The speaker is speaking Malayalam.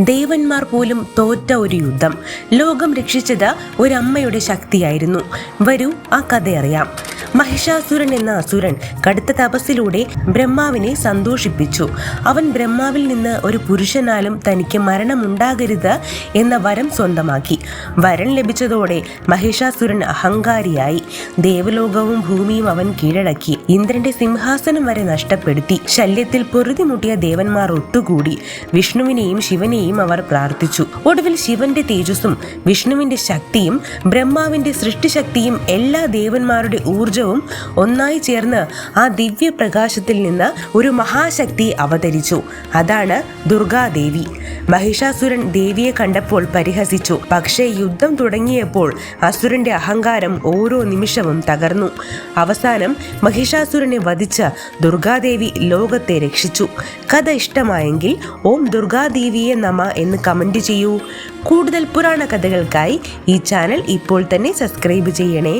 ദേവന്മാർ പോലും തോറ്റ ഒരു യുദ്ധം. ലോകം രക്ഷിച്ചത് ഒരമ്മയുടെ ശക്തിയായിരുന്നു. വരൂ ആ കഥ അറിയാം മഹിഷാസുരൻ എന്ന അസുരൻ കടുത്ത തപസ്സിലൂടെ ബ്രഹ്മാവിനെ സന്തോഷിപ്പിച്ചു. അവൻ ബ്രഹ്മാവിൽ നിന്ന് ഒരു പുരുഷനാലും തനിക്ക് മരണമുണ്ടാകരുത് എന്ന വരം സ്വന്തമാക്കി. വരം ലഭിച്ചതോടെ മഹിഷാസുരൻ അഹങ്കാരിയായി. ദേവലോകവും ഭൂമിയും അവൻ കീഴടക്കി. ഇന്ദ്രന്റെ സിംഹാസനം വരെ നഷ്ടപ്പെടുത്തി. ശല്യത്തിൽ പൊറുതിമുട്ടിയ ദേവന്മാർ ഒത്തുകൂടി. വിഷ്ണുവിനെയും ശിവനെയും അവർ പ്രാർത്ഥിച്ചു. ഒടുവിൽ ശിവന്റെ തേജസ്സും വിഷ്ണുവിന്റെ ശക്തിയും ബ്രഹ്മാവിന്റെ സൃഷ്ടിശക്തിയും എല്ലാ ദേവന്മാരുടെ ഊർജവും ഒന്നായി ചേർന്ന് ആ ദിവ്യ പ്രകാശത്തിൽ നിന്ന് ഒരു മഹാശക്തി അവതരിച്ചു. അതാണ് ദുർഗാദേവി. മഹിഷാസുരൻ ദേവിയെ കണ്ടപ്പോൾ പരിഹസിച്ചു. പക്ഷേ യുദ്ധം തുടങ്ങിയപ്പോൾ അസുരന്റെ അഹങ്കാരം ഓരോ നിമിഷവും തകർന്നു. അവസാനം മഹിഷാസുരനെ വധിച്ച ദുർഗാദേവി ലോകത്തെ രക്ഷിച്ചു. കഥ ഇഷ്ടമായെങ്കിൽ ഓം ദുർഗാദേവിയെ നമ എന്ന് കമന്റ് ചെയ്യൂ. കൂടുതൽ പുരാണ കഥകൾക്കായി ഈ ചാനൽ ഇപ്പോൾ തന്നെ സബ്സ്ക്രൈബ് ചെയ്യണേ.